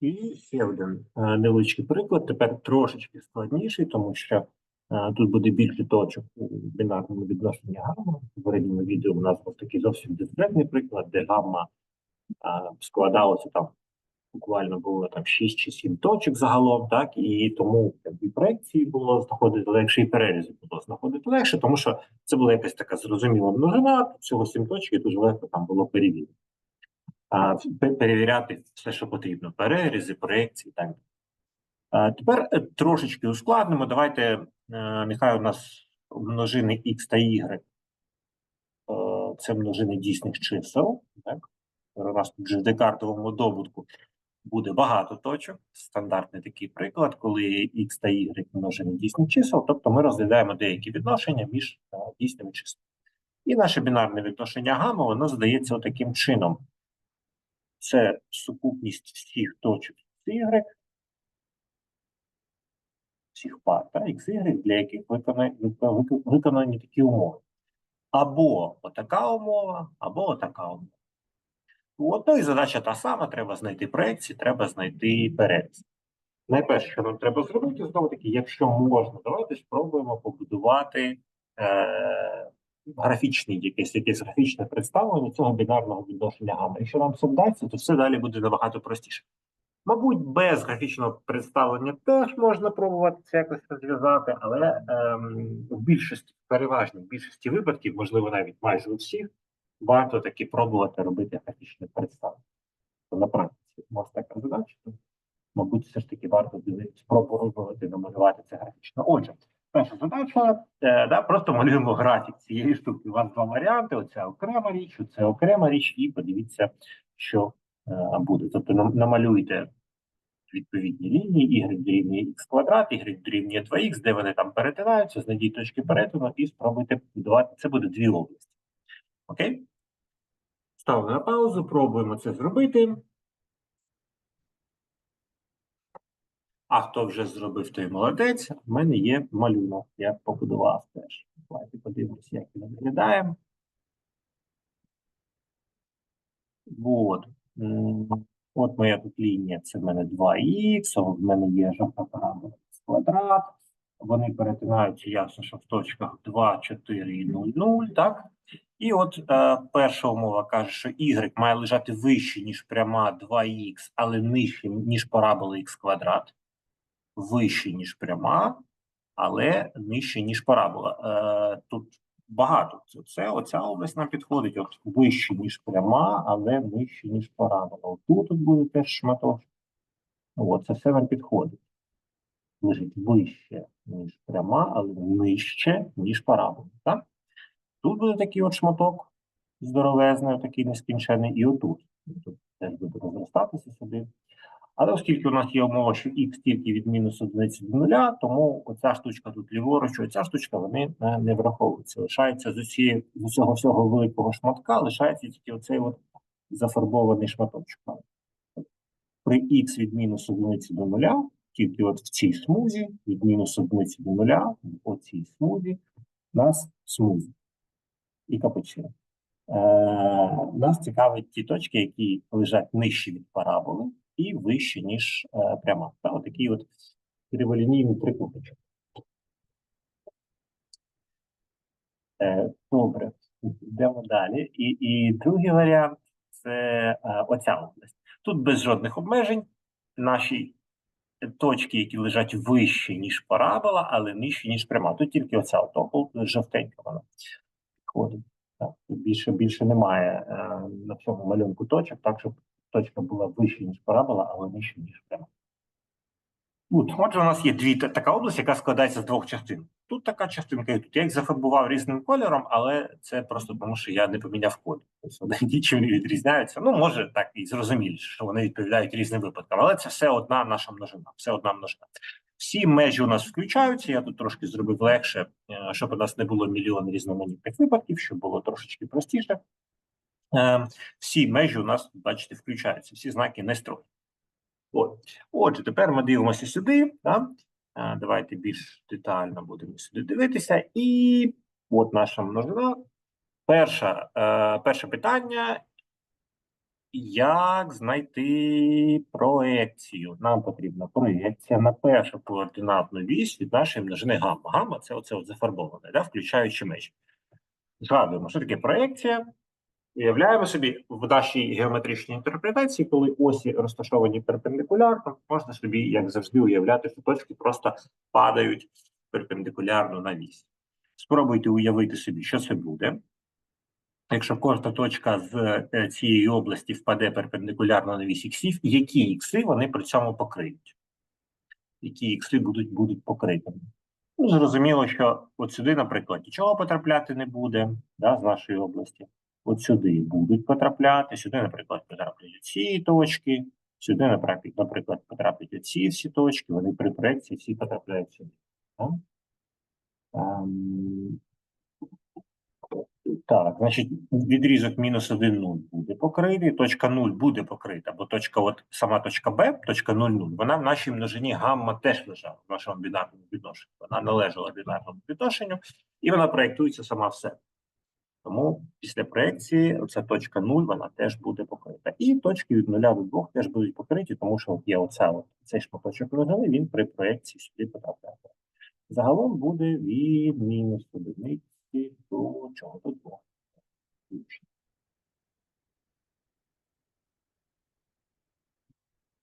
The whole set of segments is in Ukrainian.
І ще один е, невеличкий приклад, тепер трошечки складніший, тому що е, тут буде більше точок у бінарному відношенні гамма. В попередньому відео у нас був такий зовсім дискретний приклад, де гамма е, складалося там буквально було там 6 чи 7 точок загалом, так, і тому і проекції було знаходити легше, і перерізи було знаходити легше, тому що це була якась така зрозуміла множина, всього 7 точок, і дуже легко там було перевірити. Перевіряти все, що потрібно, перерізи, проекції і так далі. Тепер е, трошечки ускладнимо. Давайте, е, нехай у нас множини x та y, е, це множини дійсних чисел, так? У нас тут вже в декартовому добутку буде багато точок. Стандартний такий приклад, коли x та y множини дійсних чисел, тобто ми розглядаємо деякі відношення між дійсними числами. І наше бінарне відношення гамма, воно задається таким чином. Це сукупність всіх точок y, всіх пар, та, x, y, для яких виконані, виконані, такі умови. Або отака умова, або отака умова. От, ну і задача та сама: треба знайти проекції, треба знайти переріз. Найперше, що нам треба зробити, знову таки, якщо можна, давайте спробуємо побудувати е, графічний, якесь, якесь графічне представлення цього бінарного відношення гамма. Якщо нам це вдасться, то все далі буде набагато простіше. Мабуть, без графічного представлення теж можна пробувати це якось розв'язати, але ем, в більшості, переважній більшості випадків, можливо, навіть майже у всіх, варто таки пробувати робити графічне представлення. На практиці у вас така задача, мабуть, все ж таки варто спробувати намалювати це графічно. Отже, перша задача, е, да, просто малюємо графік цієї штуки. У вас два варіанти: оця окрема річ, оце окрема річ, і подивіться, що е, буде. Тобто намалюйте відповідні лінії, y дорівнює x квадрат, y дорівнює 2x, де вони там перетинаються, знайдіть точки перетину і спробуйте будувати. Це буде дві області. Окей? Ставимо на паузу, пробуємо це зробити. А хто вже зробив, той молодець. У мене є малюнок, я побудував теж. Давайте подивимося, як він виглядає. Вот. М, От моя тут лінія, це в мене 2х, в мене є жовта парабола з квадрат. Вони перетинаються ясно, що в точках 2, 4 і 0, 0, так? І от е, перша умова каже, що y має лежати вище, ніж пряма 2х, але нижче, ніж парабола х квадрат. Вище, ніж пряма, але нижче, ніж парабола. Е, тут багато. Це, оця область нам підходить. От вище, ніж пряма, але нижче, ніж парабола. Тут, тут буде теж шматок. От, це все нам підходить. Лежить вище, ніж пряма, але нижче, ніж парабола. Так? Тут буде такий от шматок здоровезний, такий нескінчений, і отут. Тут теж буде розростатися сюди. Але оскільки у нас є умова, що х тільки від мінус одиниці до нуля, тому оця штучка тут ліворуч, оця штучка вони е, не враховуються. Лишається з усієї з усього всього великого шматка, лишається тільки оцей от зафарбований шматочок. При х від мінус одиниці до нуля, тільки от в цій смузі, від мінус одиниці до нуля, в оцій смузі, у нас смузі і капучино. Е, нас цікавить ті точки, які лежать нижче від параболи і вище, ніж е, пряма. Та, отакий от криволінійний трикутничок. Е, добре, йдемо далі. І, і другий варіант це е, оця область. Тут без жодних обмежень наші точки, які лежать вище, ніж парабола, але нижче, ніж пряма. Тут тільки оця от обл- жовтенька вона. Так, більше, більше немає е, на цьому малюнку точок, так, щоб точка була вище, ніж парабола, але нижче, ніж пряма. От, отже, у нас є дві така область, яка складається з двох частин. Тут така частинка, і тут я їх зафарбував різним кольором, але це просто тому, що я не поміняв кольор. Тобто вони нічим не відрізняються. Ну, може, так і зрозуміліше, що вони відповідають різним випадкам, але це все одна наша множина, все одна множина. Всі межі у нас включаються. Я тут трошки зробив легше, е, щоб у нас не було мільйон різноманітних випадків, щоб було трошечки простіше. Е, Всі межі у нас, бачите, включаються, всі знаки не строї. От. Отже, тепер ми дивимося сюди. Да? Е, Давайте більш детально будемо сюди дивитися. І от наша множина. Перша, е, перше питання. як знайти проекцію? Нам потрібна проекція на першу координатну вісь від нашої множини гамма. Гамма це оце от зафарбоване, да, включаючи межі. Згадуємо, що таке проекція. Уявляємо собі в нашій геометричній інтерпретації, коли осі розташовані перпендикулярно, можна собі, як завжди, уявляти, що точки просто падають перпендикулярно на вісь. Спробуйте уявити собі, що це буде. Якщо кожна точка з е, цієї області впаде перпендикулярно на вісь іксів, які ікси вони при цьому покриють? Які ікси будуть, будуть покритими? Ну, зрозуміло, що от сюди, наприклад, нічого потрапляти не буде да, з нашої області. От сюди будуть потрапляти, сюди, наприклад, потраплять ці точки, сюди, наприклад, потраплять оці всі точки, вони при проекції всі потрапляють сюди. Ем, так, значить, відрізок мінус 1, 0 буде покритий, точка 0 буде покрита, бо точка, от сама точка Б, точка 0, 0, вона в нашій множині гамма теж лежала в нашому бінарному відношенні. Вона належала бінарному відношенню, і вона проєктується сама в себе. Тому після проекції оця точка 0, вона теж буде покрита. І точки від 0 до 2 теж будуть покриті, тому що є оця, от, цей шматочок множини, він при проекції сюди потрапляє. Загалом буде від мінус одиниці до чого до 2.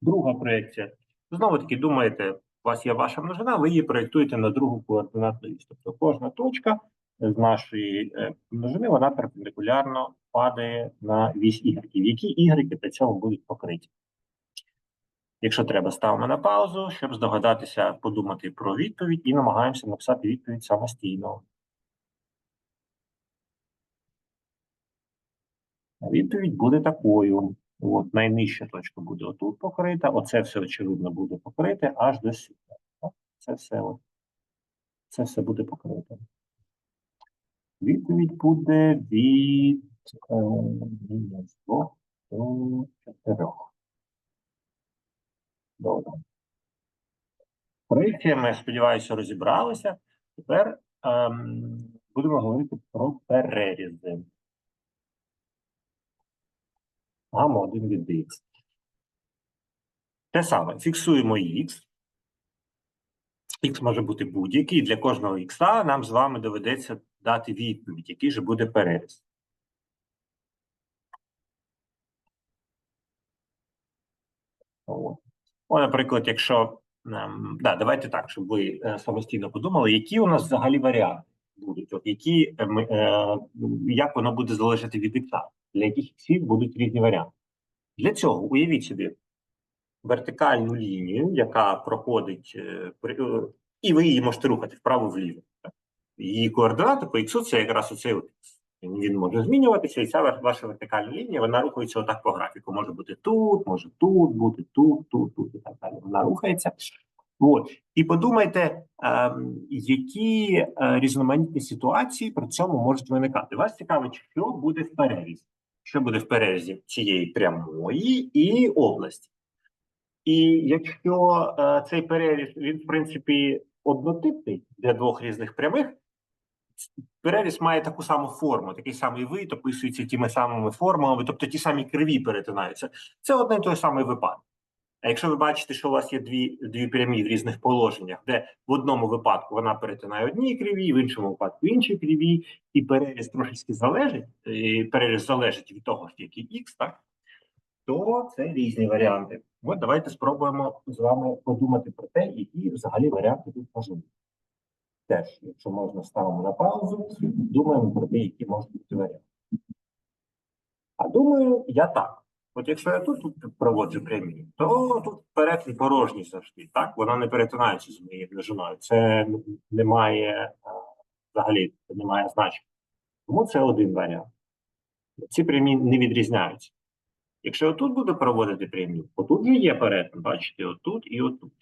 Друга проекція. Знову таки думаєте, у вас є ваша множина, ви її проєктуєте на другу координатну вісь. Тобто кожна точка з нашої е, множини, вона перпендикулярно падає на вісь Y, які Y при цьому будуть покриті. Якщо треба, ставимо на паузу, щоб здогадатися, подумати про відповідь і намагаємося написати відповідь самостійно. Відповідь буде такою. От найнижча точка буде отут покрита. Оце все очевидно буде покрите аж до сюди. Це все, це все буде покрите. Відповідь буде від е, мінус 2 до 4. Добре. Проєкціями, я сподіваюся, розібралися. Тепер ем, будемо говорити про перерізи. Гамма 1 від х. Те саме, фіксуємо х. Х може бути будь-який. Для кожного х нам з вами доведеться дати відповідь, який же буде переріз. О, наприклад, якщо. ем, да, давайте так, щоб ви е, самостійно подумали, які у нас взагалі варіанти будуть, от які, е, е, як воно буде залежати від ікса, для яких іксів будуть різні варіанти. Для цього уявіть собі вертикальну лінію, яка проходить, і ви її можете рухати вправо-вліво. так. Її координати по іксу це якраз оцей от. Він, може змінюватися, і ця ваша вертикальна лінія, вона рухається отак по графіку. Може бути тут, може тут бути, тут, тут, тут і так далі. Вона рухається. От. І подумайте, ем, які е, різноманітні ситуації при цьому можуть виникати. Вас цікавить, що буде в перерізі. Що буде в перерізі цієї прямої і області. І якщо е, цей переріз, він, в принципі, однотипний для двох різних прямих, переріз має таку саму форму, такий самий вид, описується тими самими формулами, тобто ті самі криві перетинаються. Це один і той самий випадок. А якщо ви бачите, що у вас є дві, дві прямі в різних положеннях, де в одному випадку вона перетинає одні криві, в іншому випадку інші криві, і переріз трошечки залежить, і переріз залежить від того, який х, так? то це різні варіанти. От давайте спробуємо з вами подумати про те, які взагалі варіанти тут можуть. Теж, якщо можна, ставимо на паузу, думаємо про те, які можуть бути варіанти. А думаю, я так. От якщо я тут, тут проводжу прямі, то тут перетин порожній завжди. Так, вона не перетинається з моєю множиною. Це не має а, взагалі не має значення. Тому це один варіант. Ці прямі не відрізняються. Якщо отут буде проводити прямі, отут же є перетин, бачите, отут і отут.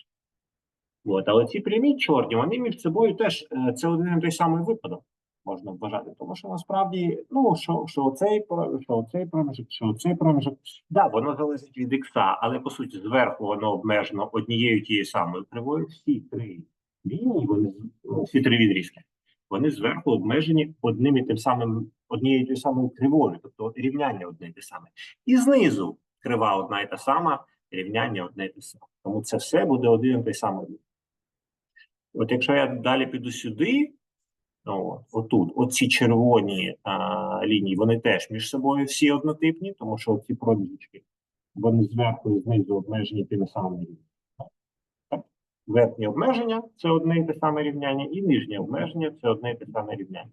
От, але ці прямі чорні, вони між собою теж це один і той самий випадок, можна вважати. Тому що насправді, ну, що, що про- що оцей проміжок, що оцей проміжок, да, воно залежить від ікса, але по суті зверху воно обмежено однією тією самою кривою. Всі три лінії, вони ну, всі три відрізки, вони зверху обмежені одним і тим самим однієї і тої самої кривої, тобто рівняння одне і те саме. І знизу крива одна і та сама, рівняння одне і те саме. Тому це все буде один і той самий. От якщо я далі піду сюди, ну, от, отут, оці червоні а, лінії, вони теж між собою всі однотипні, тому що ці проміжки, вони зверху і знизу обмежені тими самими рівнями. Верхнє обмеження це одне і те саме рівняння, і нижнє обмеження це одне і те саме рівняння.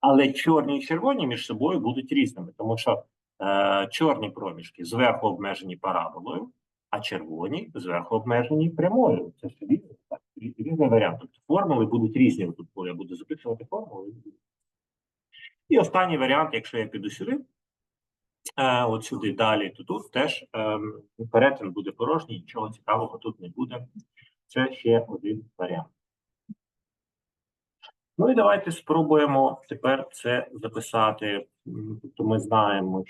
Але чорні і червоні між собою будуть різними, тому що е, чорні проміжки зверху обмежені параболою, а червоні зверху обмежені прямою. Це ж різне, різний варіант. Тобто формули будуть різні. Тут я буду записувати формули. І останній варіант, якщо я піду сюди, е, от сюди далі, то тут теж ем, перетин буде порожній, нічого цікавого тут не буде. Це ще один варіант. Ну і давайте спробуємо тепер це записати. Тобто ми знаємо,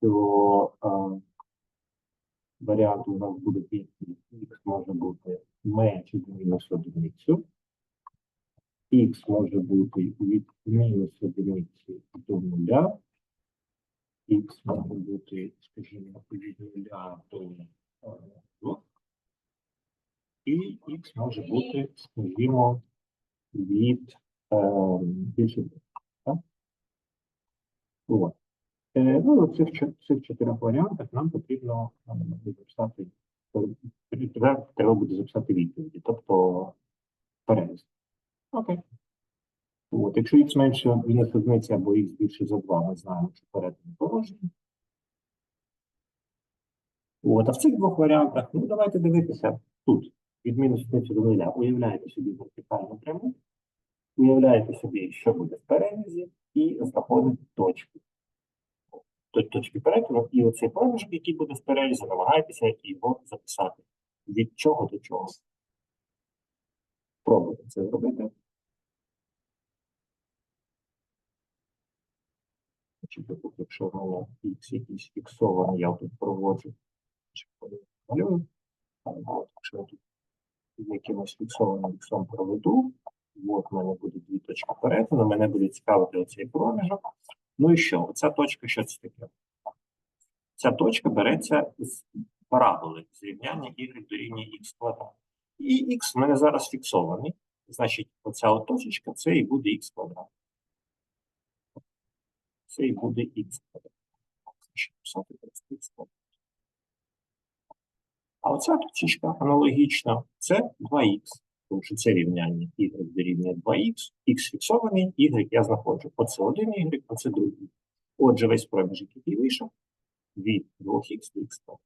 що е, варіант у нас буде такий, х може бути менше від мінус одиницю. Х може бути від мінус одиниці до нуля. Х може бути, скажімо, від нуля до е, двох. І х може бути, скажімо, від е, більше. От. Е, ну, в цих, цих чотирьох варіантах нам потрібно записати, треба, буде записати відповіді, тобто переліз. Окей. От, якщо х менше мінус одиниці або х більше за 2, ми знаємо, що перетин порожній. От, а в цих двох варіантах, ну давайте дивитися тут, від мінус одиниці до нуля. Уявляєте собі вертикальну пряму, уявляєте собі, що буде в перерізі, і знаходите точку. То- Точки перетину, і оцей проміжок, який буде в перерізі, намагайтеся його записати. Від чого до чого. Пробуйте це зробити. Якщо в мене x якийсь фіксований, я тут проводжу, малюю. Якщо я тут з якимось фіксованим іксом проведу, от в мене буде дві точки перетину, мене буде цікавити оцей проміжок. Ну і що? Оця точка, що це таке? Ця точка береться з параболи, з рівняння y дорівнює x квадрат. І x в мене зараз фіксований. Значить, оця точечка це і буде x квадрат. Це і буде х квадрат. А оця точечка аналогічна, це 2х, тому що це рівняння y дорівнює 2х, х фіксований, y я знаходжу. Оце один y, оце другий. Отже, весь проміжок, який вийшов, від 2х до х.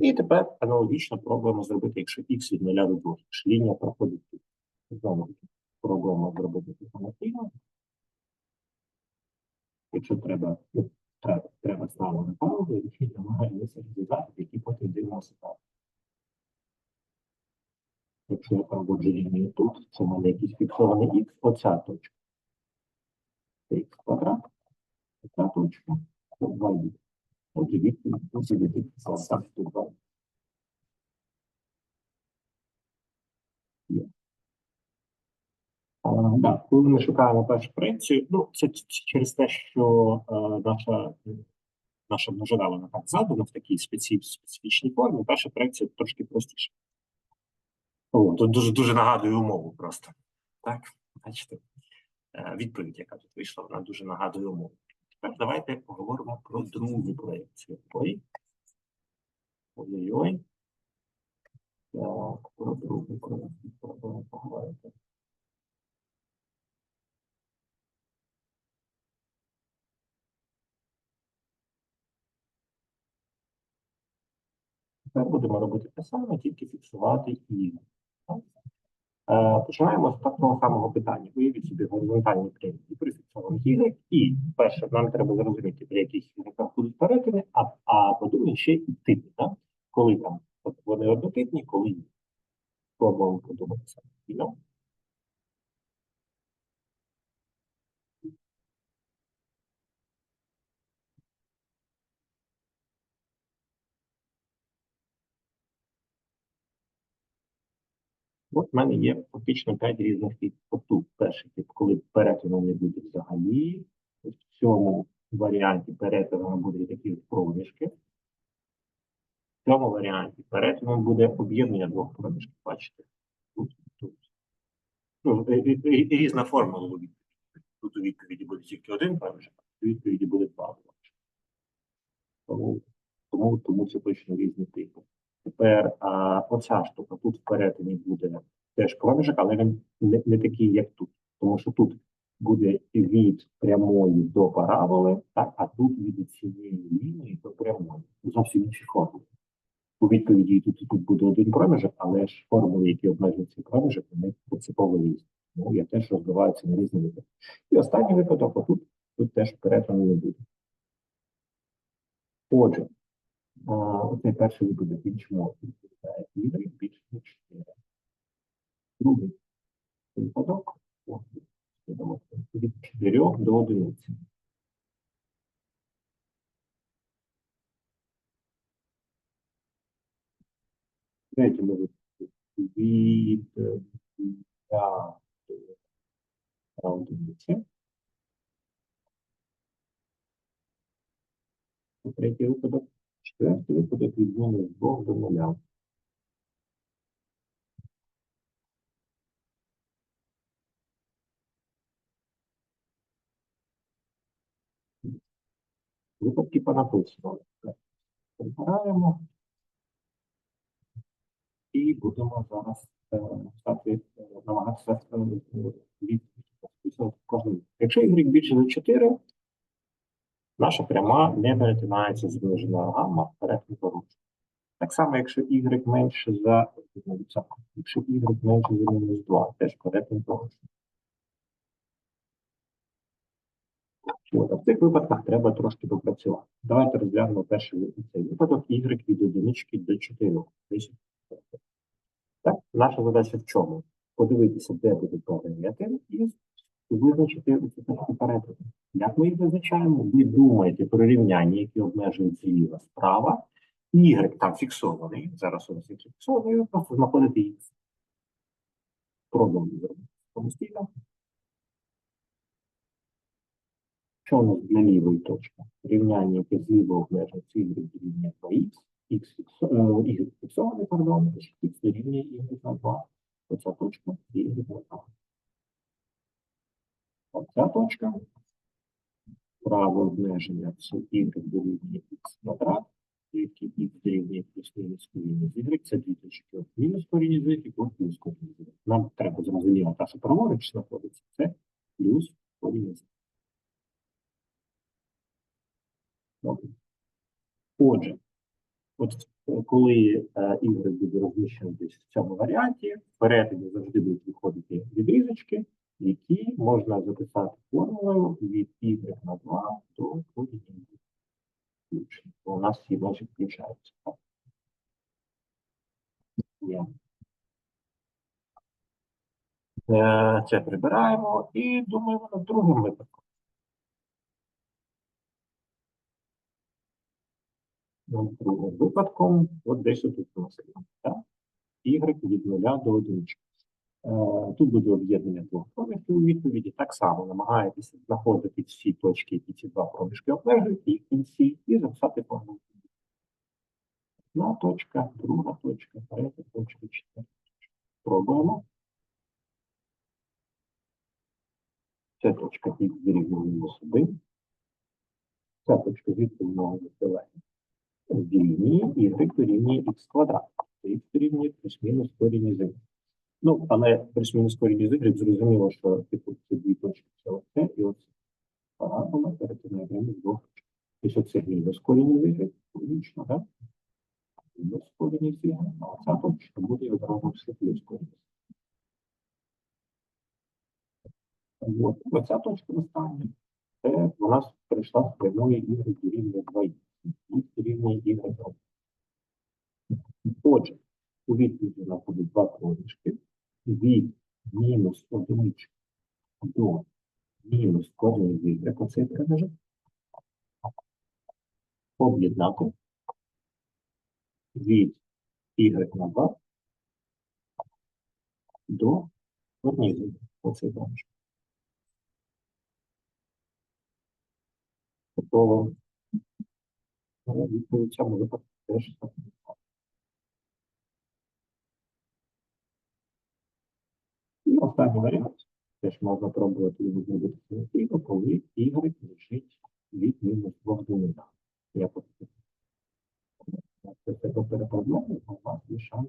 І тепер аналогічно пробуємо зробити, якщо х від 0 до 2. Якщо лінія проходить тут. Знову пробуємо зробити це. Якщо треба, ну, треба, треба на паузу і намагаємося розв'язати, які потім дивимося там. Якщо я проводжу лінію тут, це в мене якийсь фіксований х, оця точка. Це х квадрат, оця точка, 2х. Отже, відповідь буде від 2х. Так, коли ми шукаємо першу проекцію, ну це через те, що е, наша наша множина, вона так задана в такій специфічній формі, перша проекція трошки простіша. О, тут дуже дуже нагадує умову просто. Так, бачите, е, відповідь, яка тут вийшла, вона дуже нагадує умову. Тепер давайте поговоримо про другу проекцію. Ой. Ой-ой-ой. Так, про другу проекцію поговорити. Будемо робити те саме, тільки фіксувати і. Е, Починаємо з такого самого питання. Уявіть собі горизонтальні прямі і прифіксовані Y. І перше, нам треба зрозуміти, при яких ігреках будуть перетини, а, а по-друге, ще і типи. Да? Коли там от вони однотипні, коли ні. Пробуємо подумати самостійно. От в мене є фактично 5 різних типів. Тут перший тип, коли перетину не буде взагалі. В цьому варіанті перетину буде такі проміжки. В цьому варіанті перетином буде об'єднання двох проміжків. Бачите? Тут, тут. Ну, різна формула відповіді. Тут у відповіді буде тільки один проміжок, а у відповіді буде два проміжки. Тому, тому це точно різні типи. Тепер а, оця штука тут перетині буде теж проміжок, але він не, не такий, як тут. Тому що тут буде від прямої до параболи, так, а тут від цієї лінії до прямої. Зовсім інші формули. У відповіді тут, тут буде один проміжок, але ж формули, які обмежують цей проміжок, вони принципово різні. Тому я теж розвиваю це на різні випадки. І останній випадок, отут, тут теж перетину не буде. Отже, оцей перший випадок він чому відповідає y більше ніж 4. Другий випадок о, додамо, від 4 до 1. Третьому випадку від е, я до одиниці. Третій випадок. Четвертий випадок від мінус 2 до 0. Випадки понаписано. Прибираємо. І будемо зараз е, стати, е, намагатися е, від. Якщо y більше за 4, наша пряма не перетинається з вираженою гамма поруч. Так само, якщо y менше за якщо y менше за мінус 2, теж. От, а в цих випадках треба трошки попрацювати. Давайте розглянемо перший цей випадок y від одинички до 4. Так, наша задача в чому? Подивитися, де буде перетин, і визначити ці точки перетину. Як ми їх визначаємо? Ви думаєте про рівняння, які обмежують зліва справа. Y там фіксований. Зараз у нас є фіксований, просто їх. Пробуємо зробити самостійно. Що у нас для лівої точки? Рівняння, яке зліва обмежує y дорівнює 2х, x е, y фіксований, пардон, x дорівнює y на 2. Оця точка y на 2. Оця точка. Право обмеження це y дорівнює x квадрат, звідки x дорівнює плюс-мінус корінь з y. Це дві точки. От мінус корінь з y, от плюс корінь з y. Нам треба зрозуміло, та, що праворуч знаходиться, це плюс корінь з y. Отже, от коли е, y буде розміщений десь в цьому варіанті, в перетині завжди будуть виходити відрізочки, які можна записати формулою від y на 2 до коріння включення. У нас всі межі включаються. Е, Це прибираємо і думаємо над другим випадком. Ну, другим випадком, от десь тут у нас є, так? Y від 0 до 1. Е, Тут буде об'єднання двох проміжків у відповіді. Так само намагаєтеся знаходити всі точки, які ці два проміжки обмежують, в кінці, і записати формулу. Одна точка, друга точка, третя точка, четверта точка. Пробуємо. Це точка х дорівнює мінус 1. Ця точка звідти мною віддалення. Дорівнює y дорівнює х квадрат. Х дорівнює плюс-мінус корінь із. Ну, але плюс-мінус корінь із y, зрозуміло, що типу це дві точки, це оце і оце. Парабола перетинає прямі з двох. Тобто це мінус корінь із y, логічно, так? Мінус корінь із y, а оця точка буде одразу все плюс корінь. От, оця точка остання. Це у нас прийшла з прямої y дорівнює 2 х дорівнює y 2. Отже, у відповіді у нас буде два проміжки від мінус одинички до мінус корінь y, оцей проміжок. Об'єднати від y на 2 до однієї. Оцей проміжок. Тобто відповідь цьому випадку теж так. І останній варіант. Теж можна пробувати його зробити самостійно, коли y лежить від мінус 2 до 0. Я просто це все переправляю, а у вас є шанс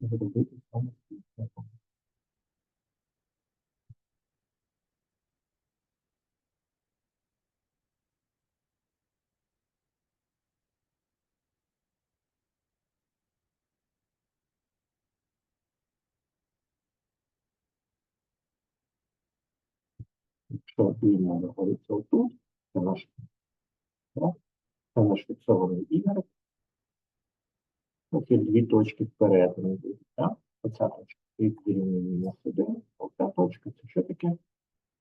зробити самостійно. Якщо лінія знаходиться отут, це наш, це наш фіксований. Ось є дві точки перетину. будуть, Так? Оця точка дорівнює мінус 1, оця точка це що таке?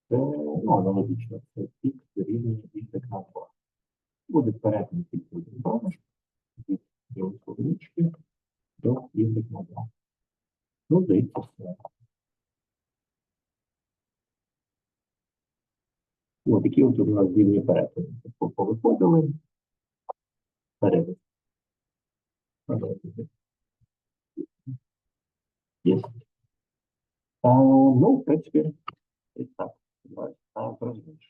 Це ну, аналогічно, це х дорівнює y на 2. Буде перетин один проміжок від одинички до y на 2. Ну, здається, все. Ну, от такі от у нас вільні перетини. Тобто повиходили. Перевід. Є. Ну, в принципі, і так. Давайте розумієш.